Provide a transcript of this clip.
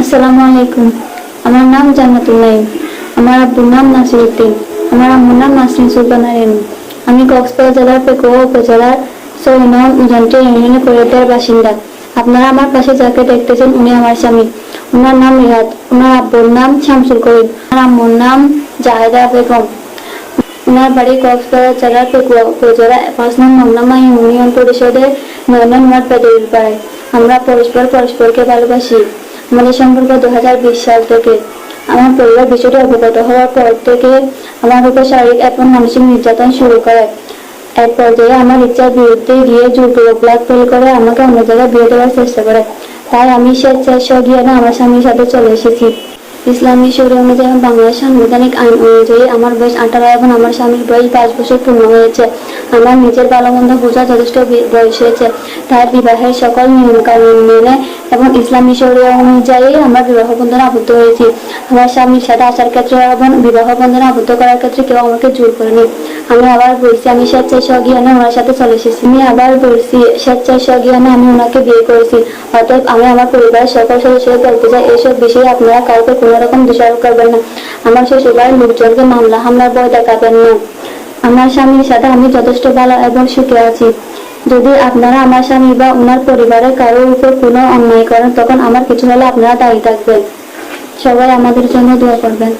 আসসালামু আলাইকুম। আমার নাম জান্নাতুল্লাহ আমার আব্বুর নাম নাসিরউদ্দিন আমার আম্মুর নাম নাসরিন সুলতানা রেনু আমি কক্সবাজার জেলার পেকুয়া উপজেলার সৈনম উজানটি ইউনিয়নের পরিবারের বাসিন্দা। আপনারা আমার পাশে যাকে দেখতেছেন, উনি আমার স্বামী। ওনার নাম রিহাদ ওনার আব্বুর নাম শামসুল করিম। আমার আম্মুর নাম জাহেদা বেগম। ওনার বাড়ি কক্সবাজার জেলার পেকুয়া উপজেলা পাঁচ নং মংলামা ইউনিয়ন পরিষদের নয় নং ওয়ার্ড পেদুল পাড়ায় আমরা পরস্পর পরস্পরকে ভালোবাসি। আমাদের সম্পর্ক দু সাল থেকে আমার পরিবার বিষয়টি অবগত হওয়ার পর থেকে আমার উপর শারীরিক এবং মানসিক নির্যাতন শুরু করে। এক পর্যায়ে আমার ইচ্ছার বিরুদ্ধে গিয়ে জোরপূর্বক ব্লাড ফেল করে আমাকে অন্য জায়গায় বিয়ে দেওয়ার চেষ্টা করে। তাই আমি স্বেচ্ছায় স্বজ্ঞানে আমার স্বামীর সাথে চলে এসেছি। ইসলামী শরীর অনুযায়ী বাংলাদেশ সাংবিধানিক আইন অনুযায়ী আমার বয়স আঠারো এবং আমার স্বামীর বয়স পাঁচ বছর পূর্ণ হয়েছে। আমার নিজের মন্দ বোঝা যথেষ্ট বয়স হয়েছে। তাই বিবাহের সকল নিয়ম কানুন মেনে এবং ইসলামী শরীর অনুযায়ী আমরা বিবাহ বন্ধনে আবদ্ধ হয়েছি। আমার স্বামীর সাথে আসার ক্ষেত্রে এবং বিবাহ বন্ধনে আবদ্ধ করার ক্ষেত্রে কেউ আমাকে জোর করেনি। আমি আবার বলছি, আমি স্বেচ্ছায় স্বজ্ঞানে ওনার সাথে চলে এসেছি। আমি আবার বলছি স্বেচ্ছায় স্বজ্ঞানে আমি ওনাকে বিয়ে করেছি। অতএব আমি আমার পরিবারের সকল সদস্যকে বলতে চাই এইসব বিষয়ে আপনারা কাউকে কোনো রকম দোষারোপ করবেন না। আমার শ্বশুরবাড়ির লোকজনকে মামলা হামলার ভয় দেখাবেন না। আমার স্বামীর সাথে আমি যথেষ্ট ভালো এবং সুখে আছি। যদি আপনারা আমার স্বামী বা ওনার পরিবারের কারোর উপর কোনো অন্যায় করেন, তখন আমার কিছু হলে আপনারা দায়ী থাকবেন। সবাই আমাদের জন্য দোয়া করবেন।